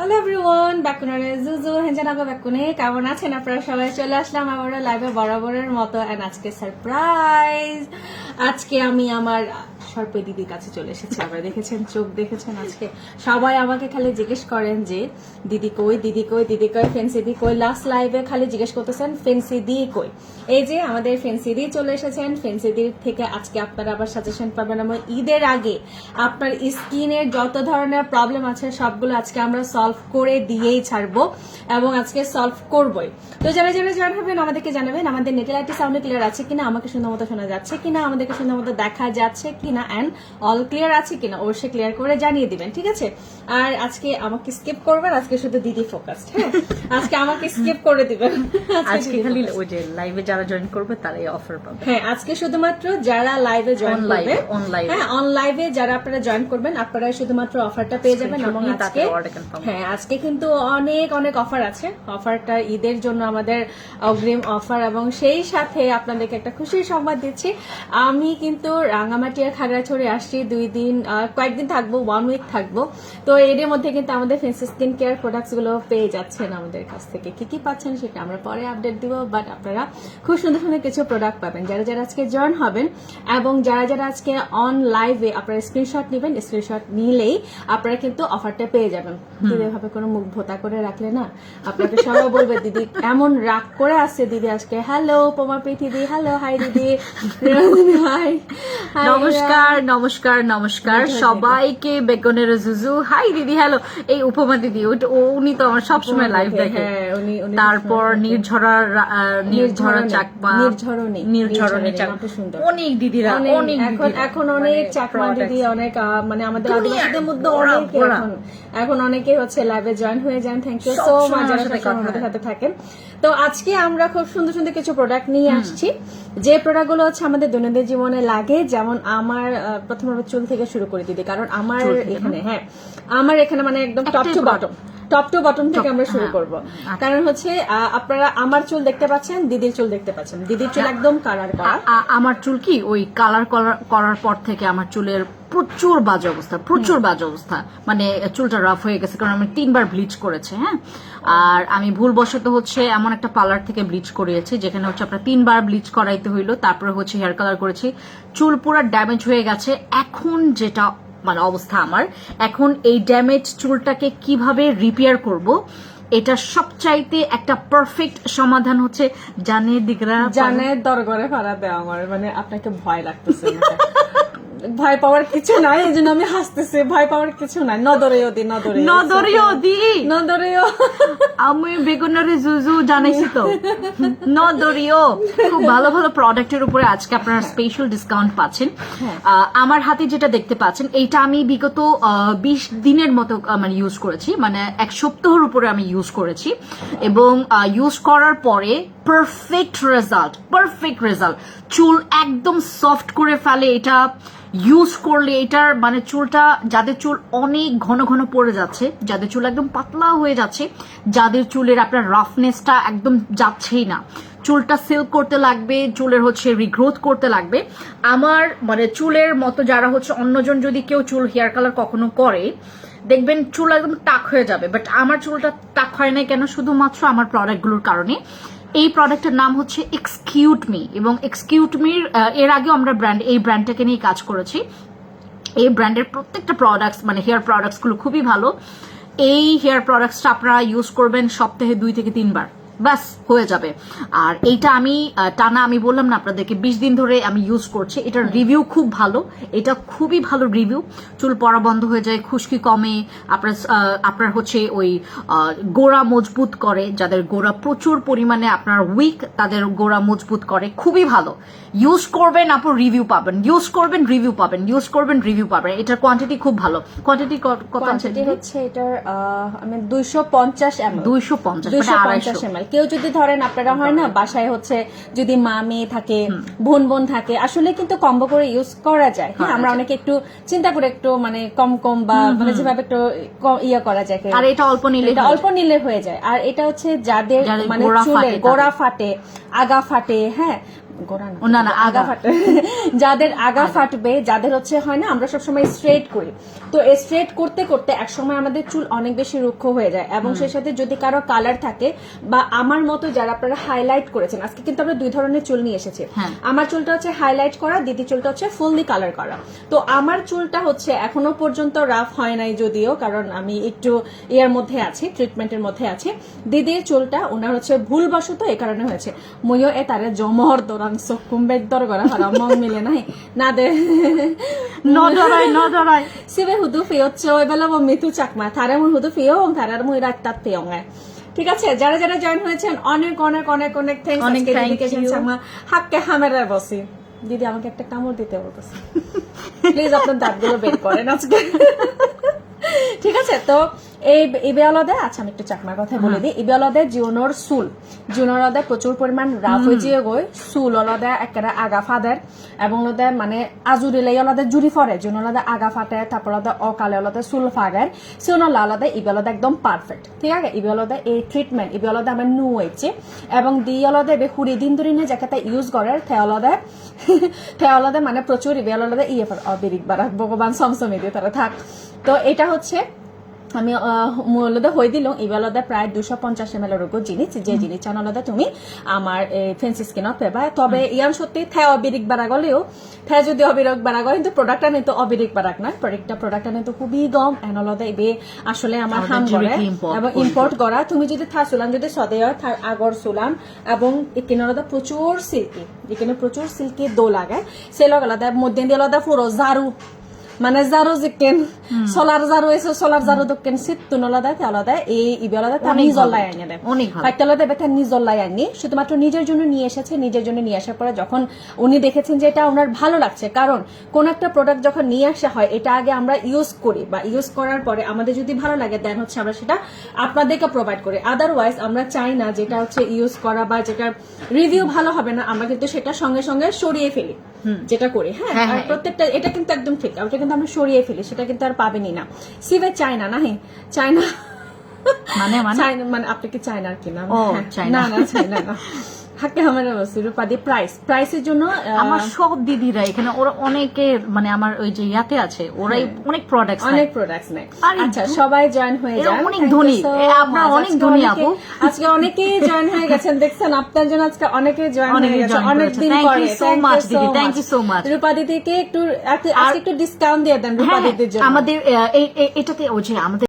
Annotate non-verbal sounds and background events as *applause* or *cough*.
Hello everyone ব্যাকুনারে জুজু হেঞ্জানাগো ব্যাকুনে কেমন আছেন আপনারা সবাই চলে আসলাম আমরা লাইভে বরাবরের মতো অ্যান্ড আজকে সারপ্রাইজ আজকে আমি আমার সর্পে দিদির কাছে চলে এসেছে। আপনারা দেখেছেন, চোখ দেখেছেন আজকে। সবাই আমাকে খালি জিজ্ঞেস করেন যে, দিদি কই দিদি কই দিদি কই ফেন্সি দি কই? লাস্ট লাইভে খালি জিজ্ঞেস করতেছেন ফেন্সি দি কই? এই যে আমাদের ফেন্সি দি চলে এসেছেন। ফেন্সি দির থেকে আজকে আপনারা আবার সাজেশন পাবেন। আমার ঈদের আগে আপনার স্কিনের যত ধরনের প্রবলেম আছে, সবগুলো আজকে আমরা সলভ করে দিয়েই ছাড়বো এবং আজকে সলভ করবই। তো যারা যারা জয়েন হবেন, আমাদেরকে জানাবেন, আমাদের নেটেলাইটি সাউন্ড ক্লিয়ার আছে কিনা, আমাকে সুন্দর মতো শোনা যাচ্ছে কিনা, আমাদেরকে সুন্দর মতো দেখা যাচ্ছে কিনা অ্যান্ড অল ক্লিয়ার আছে কিনা অবশ্যই ক্লিয়ার করে জানিয়ে দিবেন ঠিক আছে? আর আজকে আমাকে স্কিপ করবেন আজকে শুধু দিদি ফোকাসড হ্যাঁ? আজকে আমাকে স্কিপ করে দিবেন। আজকে খালি ওই যে লাইভে যারা জয়েন করবে তারাই অফার পাবে। হ্যাঁ আজকে শুধুমাত্র যারা লাইভে জয়েন করবে live. হ্যাঁ অনলাইভে যারা আপনারা জয়েন করবেন আপনারা শুধুমাত্র অফারটা পেয়ে যাবেন এবং আজকে। হ্যাঁ আজকে কিন্তু অনেক অনেক অফার আছে। অফারটা ঈদের জন্য আমাদের অগ্রিম অফার এবং সেই সাথে আপনাদেরকে একটা খুশির সংবাদ দিচ্ছি। আমি কিন্তু রাঙামাটিয়া খাগড়াছড়ি আসছি দুই দিন কয়েকদিন থাকব ওয়ান উইক থাকব। তো এর মধ্যে কিন্তু আমাদের ফেন্সি স্কিন কেয়ার প্রোডাক্টসগুলো পেয়ে যাচ্ছেন আমাদের কাছ থেকে। কি কি পাচ্ছেন সেটা আমরা পরে আপডেট দিব বাট আপনারা খুব সুন্দর সুন্দর কিছু প্রোডাক্ট পাবেন। যারা যারা আজকে জয়েন হবেন এবং যারা যারা আজকে অন লাইভে আপনারা স্ক্রিনশট নেবেন স্ক্রিনশট নিলেই আপনারা কিন্তু অফারটা পেয়ে যাবেন। দিদি ভাবে কোনো মুখ ভোতা করে রাখলে না আপনাকে সবাই বলবে দিদি এমন রাগ করে আসছে দিদি আজকে? হ্যালো পোমা পৃথিবী হ্যালো হাই দিদি। *laughs* হাই নমস্কার নমস্কার নমস্কার নমস্কার। সবাইকে বেকনের জুজু। হাই দিদি হ্যালো। এই উপমা দিদি উনি তো আমার সবসময় লাইভ দেখে। হ্যাঁ, তারপর নির্ঝরার নির্ঝরা চাকমা নির্ঝরণী, নির্ঝরণী চাকমা। অনেক দিদিরা অনেক- এখন এখন অনেক চাকমা দিদি অনেক মানে আমাদের আদিবাসীদের মধ্যে অনেকে। এখন এখন অনেকে হচ্ছে লাইভে জয়েন হয়ে যান। থ্যাংক ইউ সো মাচ যারা আমাদের সাথে থাকেন। তো আজকে আমরা খুব সুন্দর সুন্দর কিছু প্রোডাক্ট নিয়ে আসছি। যে প্রোডাক্টগুলো হচ্ছে আমাদের দৈনন্দিন জীবনে লাগে যেমন আমার প্রথমে চুল থেকে শুরু করে দিদি কারণ আমার এখানে হ্যাঁ আমার এখানে মানে একদম top to. Bottom top to bottom থেকে আমরা শুরু হ্যাঁ। করব। কারণ হচ্ছে আহ, আপনারা আমার চুল দেখতে পাচ্ছেন দিদির চুল দেখতে পাচ্ছেন। দিদির চুল একদম কালার করা আমার চুল কি? ওই কালার করার পর থেকে আমার চুলের প্রচুর বাজে অবস্থা প্রচুর বাজে অবস্থা। মানে চুলটা রাফ হয়ে গেছে কারণ আমি তিনবার ব্লিচ করেছে হ্যাঁ? আর আমি ভুলবশত হচ্ছে এমন একটা পার্লার থেকে ব্লিচ করিয়েছি যেখানে হচ্ছে আপনার তিনবার ব্লিচ করাইতে হইল তারপরে হচ্ছে হেয়ার কালার করেছি। চুল পুরো ড্যামেজ হয়ে গেছে। এখন যেটা মানে অবস্থা আমার এখন এই ড্যামেজ চুলটাকে কীভাবে রিপেয়ার করব এটা সবচাইতে একটা পারফেক্ট সমাধান হচ্ছে জানে দিগরা জানে দরগরে ফাড়া দেওয়া আমার মানে আপনাকে ভয় লাগতেছে। *laughs* ভয় পাওয়ার কিছু নাই এই জন্য আমি হাসতেছি। ভয় পাওয়ার কিছু নাই। নদরেও দি নদরে নদরিও দি নদরেও আমি বেগুনারি জুজু জানাইছি তো। নদরিও খুব ভালো ভালো প্রোডাক্টের উপরে আজকে আপনারা স্পেশাল ডিসকাউন্ট পাচ্ছেন। আহ, আমার হাতে যেটা দেখতে পাচ্ছেন এইটা আমি বিগত বিশ দিনের মতো মানে ইউজ করেছি। মানে এক সপ্তাহের উপরে আমি ইউজ করেছি। এবং ইউজ করার পরে পারফেক্ট রেজাল্ট পারফেক্ট রেজাল্ট চুল একদম সফট করে ফেলে এটা ইউজ করলে এটার মানে চুলটা, যাদের চুল অনেক ঘন ঘন পড়ে যাচ্ছে, যাদের চুল একদম পাতলা হয়ে যাচ্ছে, যাদের চুলের আপনার রাফনেসটা একদম যাচ্ছেই না। চুলটা সিল্ক করতে লাগবে, চুলের হচ্ছে রিগ্রোথ করতে লাগবে। আমার মানে চুলের মতো যারা হচ্ছে অন্যজন যদি কেউ চুল হেয়ার কালার কখনো করে, দেখবেন চুল একদম টাক হয়ে যাবে। বাট আমার চুলটা টাক হয় না কেন? শুধুমাত্র আমার প্রোডাক্টগুলোর কারণে। এই প্রোডাক্টের নাম হচ্ছে এক্সকিউট মি এবং এক্সকিউট মির এর আগেও আমরা ব্র্যান্ড এই ব্র্যান্ডটাকে নিয়ে কাজ করেছি। এই ব্র্যান্ডের প্রত্যেকটা প্রোডাক্টস মানে হেয়ার প্রোডাক্টসগুলো খুবই ভালো। এই হেয়ার প্রোডাক্টসটা আপনারা ইউজ করবেন সপ্তাহে দুই থেকে তিনবার। ব্যাস হয়ে যাবে। আর এইটা আমি টানা আমি বললাম না আপনাদেরকে বিশ দিন ধরে আমি ইউজ করছি। এটার রিভিউ খুব ভালো। এটা খুবই ভালো রিভিউ চুল পড়া বন্ধ হয়ে যায় খুশকি কমে। আপনার আপনার হচ্ছে ওই গোড়া মজবুত করে। যাদের গোড়া প্রচুর পরিমাণে আপনার উইক তাদের গোড়া মজবুত করে। খুবই ভালো। ইউজ করবেন আপনার রিভিউ পাবেন। ইউজ করবেন রিভিউ পাবেন। ইউজ করবেন রিভিউ পাবেন। এটার কোয়ান্টিটি খুব ভালো। কোয়ান্টিটি কত আছে হচ্ছে এটার আমি দুইশো পঞ্চাশ দুইশো পঞ্চাশ দুইশো মানে পঞ্চাশ আড়াইশো। কেউ যদি ধরেন আপনারা হয় না বাসায় হচ্ছে যদি মা মেয়ে থাকে বোন বোন থাকে আসলে কিন্তু কম্বো করে ইউজ করা যায়। হ্যাঁ আমরা অনেকে একটু চিন্তা করে একটু মানে কম কম বা মানে যেভাবে একটু ইয়া করা যায়। আর এটা অল্প নিলে এটা অল্প নিলে হয়ে যায়। আর এটা হচ্ছে যাদের মানে চুলের ফাটে গোড়া ফাটে আগা ফাটে হ্যাঁ না। না, না, আগা। ফাটে। যাদের আগা ফাটবে যাদের হচ্ছে হয় না আমরা সবসময় স্ট্রেট করি। তো স্ট্রেট করতে করতে এক সময় আমাদের চুল অনেক বেশি রুক্ষ হয়ে যায়। এবং সেই সাথে যদি কারও কালার থাকে বা আমার মতো যারা আপনারা হাইলাইট করেছেন আজকে কিন্তু আমরা দুই ধরনের চুল নিয়ে এসেছি। হ্যাঁ। আমার চুলটা হচ্ছে হাইলাইট করা দিদি চুলটা হচ্ছে ফুললি কালার করা। তো আমার চুলটা হচ্ছে এখনও পর্যন্ত রাফ হয় নাই যদিও কারণ আমি একটু ইয়ার মধ্যে আছি ট্রিটমেন্টের মধ্যে আছি। দিদির চুলটা ওনার হচ্ছে ভুলবশত এই কারণে হয়েছে। ময়ো এ তারে জমর দরাং চকুম্বেক দর করা হারা মং মিলে নাই না দে। নজরাই নজরাই সিবে হুদু ফিয়ত চয় বেলা মিতু চাকমা। থারে মুই হুদু ফিয়ো থারার মুই রাত তাত ফিয়ং ঠিক আছে যারা যারা জয়েন হয়েছেন অনেক অনেক অনেক অনেক থ্যাংকস অনেক আজকে thank চাকমা। হাক্কে হামেরা বসি দিদি আমাকে একটা কামড় দিতে বলতেছে প্লিজ আপনার দাঁতগুলো বের করেন আজকে। ঠিক আছে তো এই ইবেলদে আচ্ছা আমি একটু চাকমার কথা বলে দিই। ইবেলদে জিওনোর চুল। জিওনোর অলদে প্রচুর পরিমাণ রাফ হয়ে যেয়ে গই চুল অলদে একেবারে আগা ফাদের। এবং লদে মানে আজুরিলে অলদে জুরি ফরে জিওন অলদে আগা ফাটে তারপর অলদে অকালে অলদে চুল ফাগার সিওন অলদে ইবেলদে একদম পারফেক্ট ঠিক আছে? ইবেলদে এই ট্রিটমেন্ট ইবেলদে আমার নু হয়েছে এবং দি অলদে বে হুড়ি দিন ধরে নিয়ে যাকে ইউজ করে থেওলদে থেওলদে মানে প্রচুর ইবেলদে ইয়ে অবিরিক বারাক ভগবান সমসমি দিয়ে তারা থাক। তো এটা হচ্ছে আমি মূলত হই দিল। ইবেলদা প্রায় দুশো পঞ্চাশ এম এল রোগ জিনিস যে জিনিস চানলদা তুমি আমার ফেন্সি স্কিনত পেবা। তবে ইয়ান সত্যি থে অবিরিক বাড়া গলেও থে যদি অবিরক বাড়া গলে কিন্তু প্রোডাক্টটা কিন্তু অবিরিক বাড়াক না। প্রোডাক্টটা প্রোডাক্টটা কিন্তু খুবই কম এনলদা এবে আসলে আমার হাম করে এবং ইম্পোর্ট করা তুমি যদি থা চুলান যদি সদে হয় থার আগর চুলান এবং এখানে প্রচুর সিল্কি এখানে প্রচুর সিল্কি দো লাগে। সে লগ আলাদা মধ্যে দিয়ে আলাদা পুরো জারু মানে জারু জিকেন সোলার জারু এসে সোলার জারু দোকেন সিত্তু নলাদা তেলাদা এই ইবেলাদা নিজল্লাই ভালো। আনিয়ে দেয় অনেক ভালো। ফাইটালাদা বেটা নিজল্লাই আনি শুধুমাত্র নিজের জন্য নিয়ে এসেছে নিজের জন্য নিয়ে আসার পরে যখন উনি দেখেছেন যে এটা ওনার ভালো লাগছে। কারণ কোন একটা প্রোডাক্ট যখন নিয়ে আসা হয় এটা আগে আমরা ইউজ করি বা ইউজ করার পরে আমাদের যদি ভালো লাগে দেন হচ্ছে আমরা সেটা আপনাদেরকে প্রোভাইড করি। আদারওয়াইজ আমরা চাই না যেটা হচ্ছে ইউজ করা বা যেটা রিভিউ ভালো হবে না আমরা কিন্তু সেটা সঙ্গে সঙ্গে সরিয়ে ফেলি। যেটা করি হ্যাঁ? হ্যাঁ, হ্যাঁ। প্রত্যেকটা এটা কিন্তু একদম ঠিক। ওটা কিন্তু আমরা সরিয়ে ফেলি সেটা কিন্তু আর পাবেনি না। সিবে চায়না না হ্যাঁ চায়না মানে মানে? মানে আপনি কি চায়নার কিনা? কি হ্যাঁ। না না চায়না না। *laughs* হাকে আমার অবশ্যই রূপাদি প্রাইস প্রাইসের জন্য আমার সব দিদিরা এখানে ওরা অনেকে মানে আমার ওই যে ইয়াতে আছে ওরাই অনেক প্রোডাক্ট অনেক প্রোডাক্টস নেই আরে আচ্ছা সবাই জয়েন হয়ে যান। অনেক ধনী। আপনারা অনেক ধনী, আপু। আজকে অনেকেই জয়েন হয়ে গেছেন। দেখছেন আপনার জন্য আজকে অনেকে জয়েন অনেকে হয়ে গেছে অনেক দিন পরে। so much, দিদি. Thank you so much. রূপা দিদিকে একটু একটু ডিসকাউন্ট দিয়ে দেন রূপা হ্যাঁ দিদির জন্য। আমাদের এটাতে ওই যে আমাদের